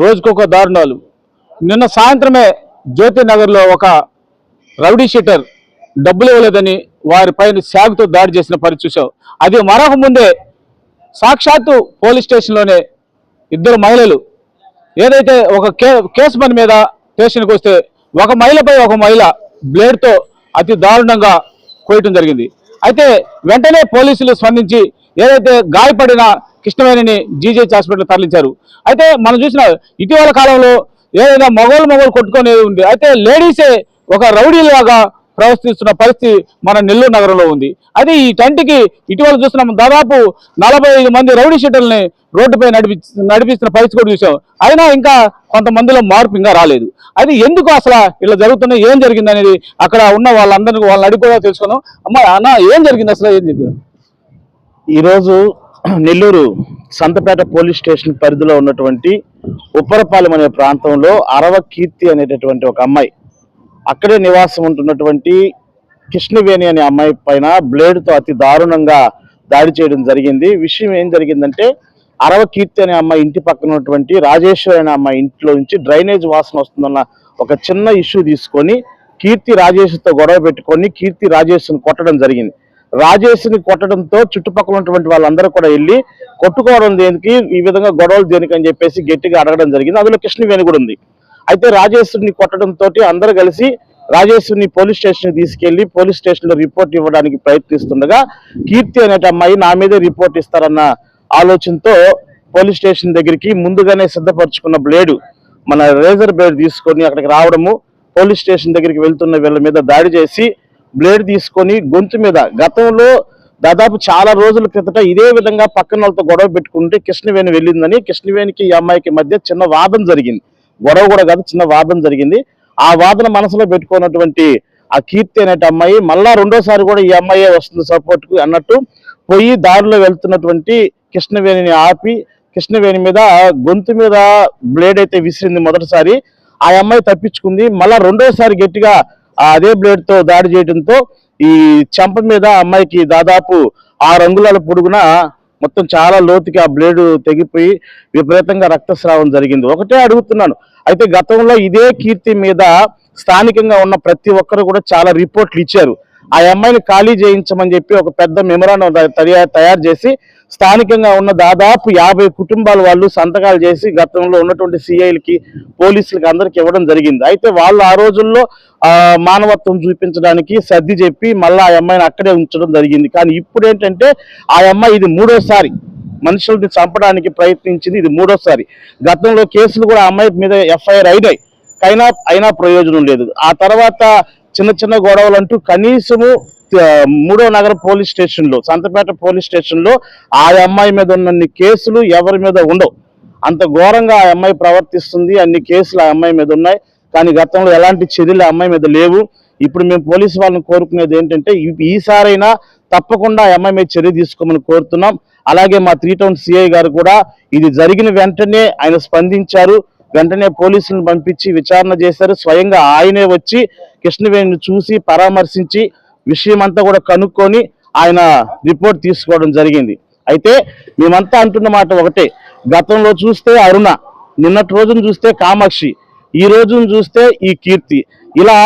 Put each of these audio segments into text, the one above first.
రోజుకొక దారుణాలు. నిన్న సాయంత్రమే జ్యోతి నగర్లో ఒక రౌడీ షీటర్ డబ్బులు ఇవ్వలేదని వారిపైన శాగుతో దాడి చేసిన పరిస్థితి అది మరొక ముందే సాక్షాత్తు పోలీస్ స్టేషన్లోనే ఇద్దరు మహిళలు. ఏదైతే ఒక కేసు పని మీద స్టేషన్కి వస్తే ఒక మహిళపై ఒక మహిళ బ్లేడ్తో అతి దారుణంగా కోయటం జరిగింది. అయితే వెంటనే పోలీసులు స్పందించి ఏదైతే గాయపడిన కృష్ణవేణిని జీజేహెచ్ హాస్పిటల్ తరలించారు. అయితే మనం చూసిన ఇటీవల కాలంలో ఏదైనా మొగోలు మొగోలు కొట్టుకునేది ఉంది. అయితే లేడీసే ఒక రౌడీలాగా ప్రవర్తిస్తున్న పరిస్థితి మన నెల్లూరు నగరంలో ఉంది. అయితే ఈ టెంట్కి ఇటీవల చూస్తున్నాం. దాదాపు నలభై ఐదు మంది రౌడీ షీటర్లని రోడ్డుపై నడిపి నడిపిస్తున్న పరిస్థితి కూడా చూసాం. అయినా ఇంకా కొంతమందిలో మార్పు ఇంకా రాలేదు. అది ఎందుకు అసలు ఇలా జరుగుతున్నాయి? ఏం జరిగింది అనేది అక్కడ ఉన్న వాళ్ళందరినీ వాళ్ళని అడిగి కూడా తెలుసుకుందాం. అమ్మ అన్న ఏం జరిగింది అసలు? ఏం జరిగింది ఈరోజు నెల్లూరు సంతపేట పోలీస్ స్టేషన్ పరిధిలో ఉన్నటువంటి ఉప్పరపాలెం అనే ప్రాంతంలో అరవ కీర్తి అనేటటువంటి ఒక అమ్మాయి అక్కడే నివాసం ఉంటున్నటువంటి కృష్ణవేణి అనే అమ్మాయి పైన బ్లేడ్తో అతి దారుణంగా దాడి చేయడం జరిగింది. విషయం ఏం జరిగిందంటే అరవ కీర్తి అనే అమ్మాయి ఇంటి పక్కన ఉన్నటువంటి రాజేశ్వరి అనే అమ్మాయి ఇంట్లో నుంచి డ్రైనేజ్ వాసన వస్తుందన్న ఒక చిన్న ఇష్యూ తీసుకొని కీర్తి రాజేష్తో గొడవ పెట్టుకొని కీర్తి రాజేష్ని కొట్టడం జరిగింది. రాజేష్ని కొట్టడంతో చుట్టుపక్కల ఉన్నటువంటి వాళ్ళందరూ కూడా వెళ్ళి కొట్టుకోవడం దేనికి ఈ విధంగా గొడవలు దేనికి అని చెప్పేసి గట్టిగా అడగడం జరిగింది. అందులో కృష్ణవేణి కూడా ఉంది. అయితే రాజేశ్వరిని కొట్టడంతో అందరూ కలిసి రాజేశ్వరిని పోలీస్ స్టేషన్ తీసుకెళ్ళి పోలీస్ స్టేషన్లో రిపోర్ట్ ఇవ్వడానికి ప్రయత్నిస్తుండగా కీర్తి అనే అమ్మాయి నా మీదే రిపోర్ట్ ఇస్తారన్న ఆలోచనతో పోలీస్ స్టేషన్ దగ్గరికి ముందుగానే సిద్ధపరచుకున్న బ్లేడు మన రేజర్ బ్లేడ్ తీసుకొని అక్కడికి రావడము పోలీస్ స్టేషన్ దగ్గరికి వెళ్తున్న వీళ్ళ మీద దాడి చేసి బ్లేడ్ తీసుకొని గొంతు మీద. గతంలో దాదాపు చాలా రోజుల క్రితట ఇదే విధంగా పక్కన వాళ్ళతో గొడవ పెట్టుకుంటే కృష్ణవేణి వెళ్ళిందని కృష్ణవేణికి ఈ అమ్మాయికి మధ్య చిన్న వాదం జరిగింది. గొడవ కూడా కాదు చిన్న వాదం జరిగింది. ఆ వాదన మనసులో పెట్టుకున్నటువంటి ఆ కీర్తి అనే అమ్మాయి మళ్ళా రెండోసారి కూడా ఈ అమ్మాయి వస్తుంది సపోర్ట్కు అన్నట్టు పోయి దారిలో వెళ్తున్నటువంటి కృష్ణవేణిని ఆపి కృష్ణవేణి మీద గొంతు మీద బ్లేడ్ అయితే విసిరింది మొదటిసారి. ఆ అమ్మాయి తప్పించుకుంది. మళ్ళా రెండోసారి గట్టిగా అదే బ్లేడ్తో దాడి చేయడంతో ఈ చెంప మీద అమ్మాయికి దాదాపు ఆరు అంగుళాల పొడుగున మొత్తం చాలా లోతుకి ఆ బ్లేడ్ తెగిపోయి విపరీతంగా రక్తస్రావం జరిగింది. ఒకటే అడుగుతున్నాను. అయితే గతంలో ఇదే కీర్తి మీద స్థానికంగా ఉన్న ప్రతి ఒక్కరు కూడా చాలా రిపోర్ట్లు ఇచ్చారు. ఆ అమ్మాయిని ఖాళీ చేయించమని చెప్పి ఒక పెద్ద మెమరాండం తయారు చేసి స్థానికంగా ఉన్న దాదాపు యాభై కుటుంబాల వాళ్ళు సంతకాలు చేసి గతంలో ఉన్నటువంటి సిఐలకి పోలీసులకి అందరికి ఇవ్వడం జరిగింది. అయితే వాళ్ళు ఆ రోజుల్లో మానవత్వం చూపించడానికి సర్ది చెప్పి మళ్ళీ ఆ అమ్మాయిని అక్కడే ఉంచడం జరిగింది. కానీ ఇప్పుడు ఏంటంటే ఆ అమ్మాయి ఇది మూడోసారి మనుషుల్ని చంపడానికి ప్రయత్నించింది ఇది మూడోసారి. గతంలో కేసులు కూడా అమ్మాయి మీద ఎఫ్ఐఆర్ అయినాయి. అయినా అయినా ప్రయోజనం లేదు. ఆ తర్వాత చిన్న చిన్న గొడవలు అంటూ కనీసము మూడో నగర పోలీస్ స్టేషన్లో సంతపేట పోలీస్ స్టేషన్లో ఆ అమ్మాయి మీద ఉన్నన్ని కేసులు ఎవరి మీద ఉండవు. అంత ఘోరంగా ఆ అమ్మాయి ప్రవర్తిస్తుంది అన్ని కేసులు ఆ అమ్మాయి మీద ఉన్నాయి. కానీ గతంలో ఎలాంటి చర్యలు ఆ అమ్మాయి మీద లేవు. ఇప్పుడు మేము పోలీసు వాళ్ళని కోరుకునేది ఏంటంటే ఈ- ఈసారైనా తప్పకుండా ఆ అమ్మాయి మీద చర్య తీసుకోమని కోరుతున్నాం. అలాగే మా త్రీ టౌన్ సిఐ గారు కూడా ఇది జరిగిన వెంటనే ఆయన స్పందించారు. వెంటనే పోలీసులను పంపించి విచారణ చేశారు. స్వయంగా ఆయనే వచ్చి కృష్ణవేణిని చూసి పరామర్శించి విషయం అంతా కూడా కనుక్కొని ఆయన రిపోర్ట్ తీసుకోవడం జరిగింది. అయితే మేమంతా అంటున్న మాట ఒకటే. గతంలో చూస్తే అరుణ నిన్నటి రోజును చూస్తే కామాక్షి ఈ రోజును చూస్తే ఈ కీర్తి. ఇలా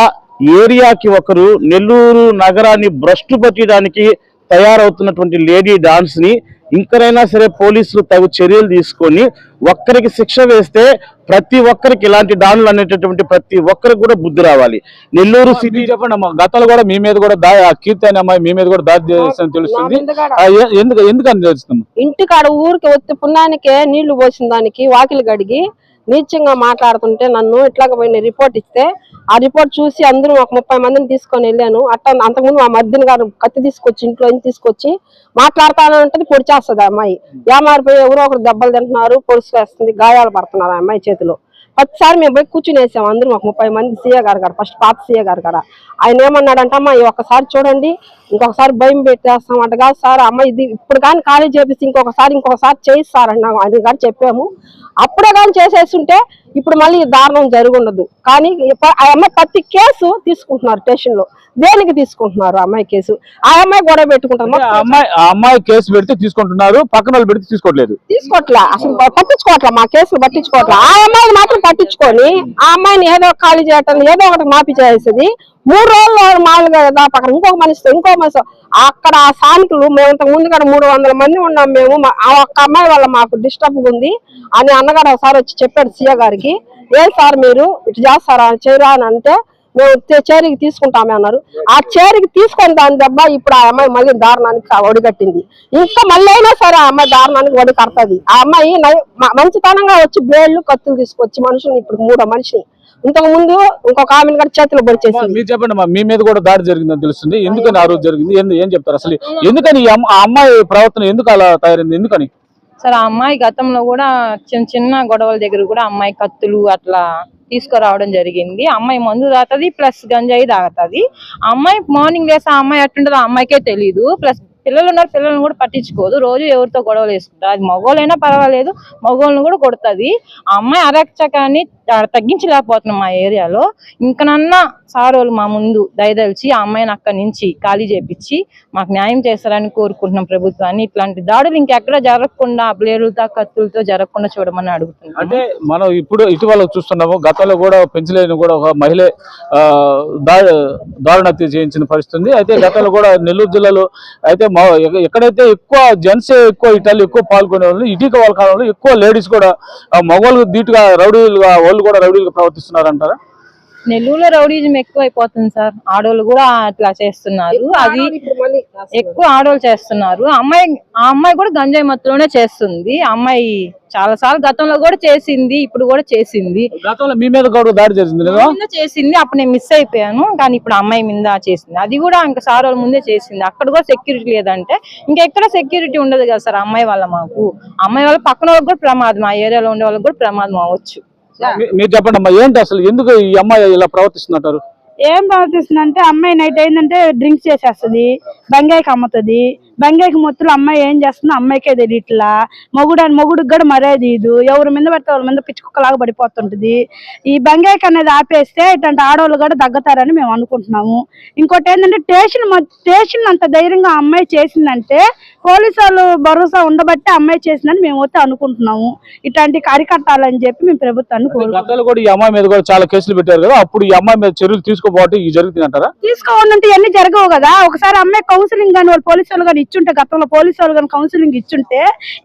ఏరియాకి ఒకరు నెల్లూరు నగరాన్ని భ్రష్టు పట్టడానికి తయారవుతున్నటువంటి లేడీ డాన్స్ని ఇంకనైనా సరే పోలీసులు తగు చర్యలు తీసుకొని ఒక్కరికి శిక్ష వేస్తే ప్రతి ఒక్కరికి ఇలాంటి డాన్లు అనేటటువంటి ప్రతి ఒక్కరికి కూడా బుద్ధి రావాలి. నెల్లూరు సిటీ చెప్పండి అమ్మా గతంలో కూడా మీ మీద కూడా దా కీర్తి అనే అమ్మాయి మీ మీద కూడా దాడి చేసిన తెలుస్తుంది. ఎందుకు ఎందుకని తెలుస్తుంది? ఇంటికాడ ఊరికి వచ్చి పుణ్యానికే నీళ్ళు పోసిన దానికి వాకిలి గడిగి నీచంగా మాట్లాడుతుంటే నన్ను ఇట్లాగ పోయిన రిపోర్ట్ ఇస్తే ఆ రిపోర్ట్ చూసి అందరూ ఒక ముప్పై మందిని తీసుకొని వెళ్ళాను. అట్లా అంతకుముందు మా మర్దిని గారు కత్తి తీసుకొచ్చి ఇంట్లో తీసుకొచ్చి మాట్లాడతానంటే పొడి చేస్తుంది ఆ అమ్మాయి. ఏమారిపోయి ఎవరో ఒకరు దెబ్బలు తింటున్నారు పొడుసు వేస్తుంది గాయాలు పడుతున్నారు ఆ అమ్మాయి చేతిలో. ప్రతిసారి మేము పోయి కూర్చుని వేసాం అందరం ఒక ముప్పై మంది సీఏ గారు కాడ ఫస్ట్ పాత సీఏ గారు కాడ ఆయన ఏమన్నాడంటే అమ్మా ఈ ఒక్కసారి చూడండి ఇంకొకసారి భయం పెట్టేస్తాం అటు కాదు సార్ అమ్మ ఇది ఇప్పుడు కానీ ఖాళీ చేపిస్తే ఇంకొకసారి ఇంకొకసారి చేయిస్తారని ఆయన గారు చెప్పాము. అప్పుడే కానీ చేసేస్తుంటే ఇప్పుడు మళ్ళీ దారుణం జరుగుండదు. కానీ ఆ అమ్మాయి ప్రతి కేసు తీసుకుంటున్నారు స్టేషన్లో దేనికి తీసుకుంటున్నారు అమ్మాయి కేసు? ఆ అమ్మాయి గొడవ పెట్టుకుంటారు అమ్మాయి అమ్మాయి కేసు పెడితే తీసుకుంటున్నారు పక్కన వాళ్ళు పెడితే తీసుకోవట్లేదు. తీసుకోవట్లా అసలు పట్టించుకోవట్లా. మా కేసులు పట్టించుకోవట్లా. ఆ అమ్మాయిని మాత్రం పట్టించుకొని ఆ అమ్మాయిని ఏదో ఖాళీ చేయటం ఏదో ఒకటి మాపి చేసేది మూడు రోజులు మామూలుగా కదా పక్కన ఇంకొక మనిషితో ఇంకో మనిషి అక్కడ ఆ స్థానికులు మేము ఇంతకు ముందు కూడా మూడు వందల మంది ఉన్నాం మేము. ఆ ఒక్క అమ్మాయి వల్ల మాకు డిస్టర్బ్ ఉంది అని అన్నగారు ఒకసారి వచ్చి చెప్పాడు సీఏ గారికి. ఏం సార్ మీరు ఇటు చేస్తారా? చేయరా అని అంటే మేము చేరికి తీసుకుంటామే అన్నారు. ఆ చేరికి తీసుకొని దాని దెబ్బ ఇప్పుడు ఆ అమ్మాయి మళ్ళీ దారుణానికి ఒడిగట్టింది. ఇంకా మళ్ళీ అయినా సరే ఆ అమ్మాయి దారుణానికి ఒడి కడతది ఆ అమ్మాయి మంచితనంగా వచ్చి బేళ్ళు కత్తులు తీసుకొచ్చి మనుషుని ఇప్పుడు మూడో మనిషిని ఇంతకు ముందు ఇంకొక ఆమెను కూడా చేతిలో పొడి చేసింది. మీరు చెప్పండి మీ మీద కూడా దాడి జరిగిందని తెలుస్తుంది. ఎందుకని ఆ రోజు జరిగింది? ఎందు- ఏం చెప్తారు అసలు? ఎందుకని ఆ అమ్మాయి ప్రవర్తన ఎందుకు అలా తయారైంది? ఎందుకని? సరే ఆ అమ్మాయి గతంలో కూడా చిన్న చిన్న గొడవల దగ్గర కూడా అమ్మాయి కత్తులు అట్లా తీసుకురావడం జరిగింది. అమ్మాయి మందు తాగుతుంది ప్లస్ గంజాయి తాగుతుంది. అమ్మాయి మార్నింగ్ లేసి ఆ అమ్మాయి ఎట్టుంటుందో ఆ అమ్మాయికే తెలియదు ప్లస్ పిల్లలు ఉన్నారు పిల్లల్ని కూడా పట్టించుకోదు. రోజు ఎవరితో గొడవలు వేసుకుంటారు అది మగవాళ్ళైనా పర్వాలేదు మగవాళ్ళని కూడా కొడుతుంది. ఆ అమ్మాయి అరచకాన్ని తగ్గించలేకపోతున్నాం మా ఏరియాలో. ఇంకనన్నా సార్ వాళ్ళు మా ముందు దయదలిచి ఆ అమ్మాయిని అక్కడి నుంచి ఖాళీ చేపించి మాకు న్యాయం చేస్తారని కోరుకుంటున్నాం ప్రభుత్వాన్ని. ఇట్లాంటి దాడులు ఇంకెక్కడ జరగకుండా బ్లేడులతో కత్తులతో జరగకుండా చూడమని అడుగుతున్నాం. అంటే మనం ఇప్పుడు ఇటీవల చూస్తున్నాము గతంలో కూడా పెంచలేని కూడా ఒక మహిళ ఆ, దారుణ హత్య చేయించిన పరిస్థితి అయితే గతంలో కూడా నెల్లూరు జిల్లాలో అయితే ఎక్కడైతే ఎక్కువ జెంట్స్ ఎక్కువ ఇటాలు ఎక్కువ పాల్గొనే వాళ్ళు ఇటీక వాళ్ళ కాలంలో ఎక్కువ లేడీస్ కూడా మగవాళ్ళు దీటుగా ధీటుగా రౌడీలుగా వాళ్ళు కూడా రౌడీలుగా ప్రవర్తిస్తున్నారు అంటారా నెల్లూరులో రౌడీజం ఎక్కువ అయిపోతుంది సార్. ఆడోళ్ళు కూడా అట్లా చేస్తున్నారు. అది ఎక్కువ ఆడోళ్ళు చేస్తున్నారు. ఆ అమ్మాయి ఆ అమ్మాయి కూడా గంజాయి మత్తులోనే చేస్తుంది. అమ్మాయి చాలా సార్లు గతంలో కూడా చేసింది ఇప్పుడు కూడా చేసింది. గతంలో మీ మీద కూడా దాడి జరిగింది లేదా? నా మీద చేసింది అప్పుడు నేను మిస్ అయిపోయాను. కానీ ఇప్పుడు అమ్మాయి మీద చేసింది. అది కూడా ఇంకా సార్ వాళ్ళ ముందే చేసింది. అక్కడ కూడా సెక్యూరిటీ లేదంటే ఇంకెక్కడ సెక్యూరిటీ ఉండదు కదా సార్ అమ్మాయి వాళ్ళ మాకు. అమ్మాయి వాళ్ళ పక్కన వాళ్ళకి కూడా ప్రమాదం ఆ ఏరియాలో ఉండే వాళ్ళకి కూడా ప్రమాదం అవ్వచ్చు. మీరు చెప్పండి అమ్మా ఏంటి అసలు ఎందుకు ఈ అమ్మాయి ఇలా ప్రవర్తిస్తుంటారు ఏం ప్రవర్తిస్తుందంటే అమ్మాయి నైట్ అయిందంటే డ్రింక్స్ చేసేస్తుంది బంగాయికి అమ్ముతుంది బంగాయికి మొత్తులు అమ్మాయి ఏం చేస్తుందో అమ్మాయికే తెలియట్లా. మొగుడు అని మొగుడికి కూడా మర్యాద ఇది ఎవరి మీద పడితే వాళ్ళ మీద పిచ్చుకుక్కలాగా పడిపోతుంటది. ఈ బంగాయికి అనేది ఆపేస్తే ఇట్లాంటి ఆడవాళ్ళు కూడా తగ్గుతారని మేము అనుకుంటున్నాము. ఇంకోటి ఏంటంటే స్టేషన్ స్టేషన్ అంత ధైర్యంగా అమ్మాయి చేసిందంటే పోలీసు వాళ్ళు భరోసా ఉండబట్టి అమ్మాయి చేసిందని మేము అయితే అనుకుంటున్నాము. ఇట్లాంటి అరికట్టాలని చెప్పి మేము ప్రభుత్వాన్ని కూడా ఈ అమ్మాయి మీద కూడా చాలా కేసులు పెట్టారు కదా. అప్పుడు ఈ అమ్మాయి మీద చర్యలు తీసుకోపోవటం ఈ జరుగుతుంది అంటారా? తీసుకోవాలంటే ఇవన్నీ జరగవు కదా. ఒకసారి అమ్మాయి కౌన్సిలింగ్ కానీ వాళ్ళు పోలీసు వాళ్ళు కానీ ఇచ్చుంటే గతంలో పోలీసు వాళ్ళు కానీ కౌన్సిలింగ్ ఇచ్చుంటే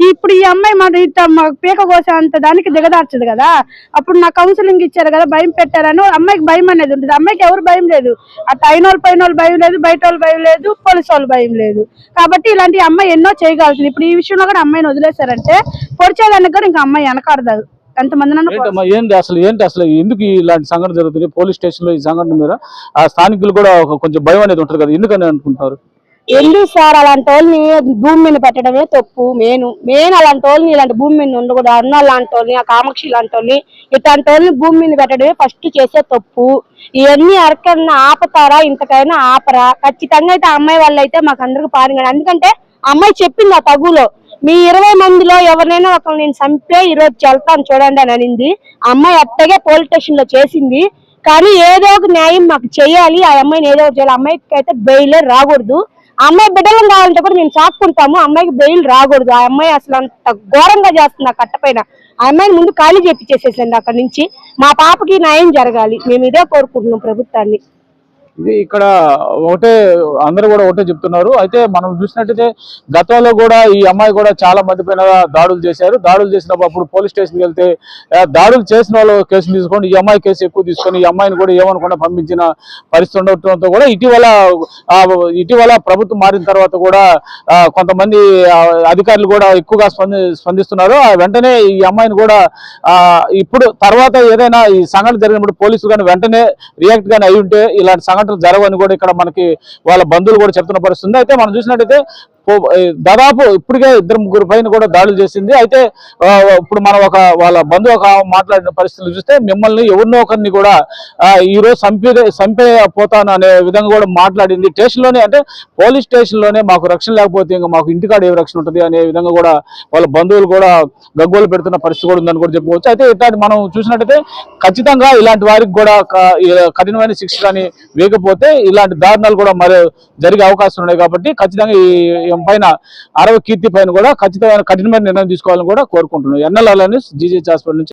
ఇప్పుడు ఈ అమ్మాయి మన ఇట్ట మా పీక కోసే అంత దానికి దిగదార్చదు కదా. అప్పుడు నా కౌన్సిలింగ్ ఇచ్చారు కదా భయం పెట్టారని అమ్మాయికి భయం అనేది ఉంటుంది. అమ్మాయికి ఎవరు భయం లేదు. అటు అయిన వాళ్ళు పైన వాళ్ళు భయం లేదు బయట వాళ్ళు భయం లేదు పోలీసు వాళ్ళు భయం లేదు. కాబట్టి ఇలాంటి అమ్మాయి ఎన్నో చేయగలుగుతుంది. ఇప్పుడు ఈ విషయంలో కూడా అమ్మాయిని వదిలేశారంటే పొడిచేదానికి కూడా ఇంకా అమ్మాయి వెనకాడదు. ఎంతమంది ఏంటి అసలు ఏంటి అసలు ఎందుకు ఇలాంటి సంఘటన జరుగుతుంది? పోలీస్ స్టేషన్లో ఈ సంఘటన మీద ఆ స్థానికులు కూడా కొంచెం భయం అనేది ఉంటుంది కదా ఎందుకని అనుకుంటారు ఎందుకు సార్ అలాంటి వాళ్ళని భూమి మీద పెట్టడమే తప్పు. మేను మెయిన్ అలాంటి వాళ్ళని ఇలాంటి భూమి మీద ఉండకూడదు. అన్న లాంటి వాళ్ళని ఆ కామాక్షి లాంటి వాళ్ళని ఇట్లాంటి వాళ్ళని భూమి మీద పెట్టడమే ఫస్ట్ చేసే తప్పు. ఇవన్నీ అరకన్నా ఆపతారా? ఇంతకైనా ఆపరా? ఖచ్చితంగా అయితే అమ్మాయి వాళ్ళు అయితే మాకు అందరికి పారింగ్ ఎందుకంటే అమ్మాయి చెప్పింది ఆ తగులో. మీ ఇరవై మందిలో ఎవరినైనా ఒక నేను చంపే ఈరోజు రోజు వెళ్తాను చూడండి అని అనింది. అమ్మాయి అత్తగే పోలీస్ స్టేషన్లో చేసింది. కానీ ఏదో ఒక న్యాయం మాకు చేయాలి. ఆ అమ్మాయిని ఏదో ఒకటి చేయాలి. అమ్మాయికి అయితే బెయిలే రాకూడదు. అమ్మాయి బిడ్డలను కావాలంటే కూడా మేము చాక్కుంటాము. అమ్మాయికి బెయిల్ రాకూడదు. ఆ అమ్మాయి అసలు అంత ఘోరంగా చేస్తుంది ఆ కట్టపైన ఆ అమ్మాయిని ముందు ఖాళీ చేపించేసేసండి అక్కడి నుంచి. మా పాపకి న్యాయం జరగాలి. మేము ఇదే కోరుకుంటున్నాం ప్రభుత్వాన్ని. ఇది ఇక్కడ ఒకటే అందరూ కూడా ఒకటే చెప్తున్నారు. అయితే మనం చూసినట్టయితే గతంలో కూడా ఈ అమ్మాయి కూడా చాలా మంది పైన దాడులు చేశారు. దాడులు చేసినప్పుడు పోలీస్ స్టేషన్కి వెళ్తే దాడులు చేసిన వాళ్ళు కేసులు తీసుకొని ఈ అమ్మాయి కేసు ఎక్కువ తీసుకొని ఈ అమ్మాయిని కూడా ఏమనుకుండా పంపించిన పరిస్థితి ఉండటంతో కూడా ఇటీవల ఇటీవల ప్రభుత్వం మారిన తర్వాత కూడా కొంతమంది అధికారులు కూడా ఎక్కువగా స్పంది స్పందిస్తున్నారు. ఆ వెంటనే ఈ అమ్మాయిని కూడా ఇప్పుడు తర్వాత ఏదైనా ఈ సంఘటన జరిగినప్పుడు పోలీసులు కానీ వెంటనే రియాక్ట్ కానీ అయి ఉంటే ఇలాంటి సంఘటన సంఘటనలు జరగవని కూడా ఇక్కడ మనకి వాళ్ళ బంధువులు కూడా చెప్తున్న పరిస్థితుంది అయితే మనం చూసినట్టయితే దాదాపు ఇప్పటికే ఇద్దరు ముగ్గురు పైన కూడా దాడులు చేసింది. అయితే ఇప్పుడు మనం ఒక వాళ్ళ బంధువు ఒక మాట్లాడిన పరిస్థితులు చూస్తే మిమ్మల్ని ఎవరినో ఒకరిని కూడా ఈరోజు ఈ రోజు చంపే చంపే పోతాను అనే విధంగా కూడా మాట్లాడింది. స్టేషన్లోనే అంటే పోలీస్ స్టేషన్లోనే మాకు రక్షణ లేకపోతే ఇంకా మాకు ఇంటికాడ ఏ రక్షణ ఉంటుంది అనే విధంగా కూడా వాళ్ళ బంధువులు కూడా గగ్గోలు పెడుతున్న పరిస్థితి కూడా ఉందని కూడా చెప్పుకోవచ్చు. అయితే ఇట్లాంటి మనం చూసినట్టయితే ఖచ్చితంగా ఇలాంటి వారికి కూడా క- కఠినమైన శిక్ష కానీ వేయకపోతే ఇలాంటి దారుణాలు కూడా మరి జరిగే అవకాశం ఉన్నాయి కాబట్టి ఖచ్చితంగా ఈ ఈ పైన అరవ కీర్తి పైన కూడా ఖచ్చితమైన కఠినమైన నిర్ణయం తీసుకోవాలని కూడా కోరుకుంటున్నాను. ఎన్ఎల్ జీజీహెచ్ హాస్పిటల్ నుంచి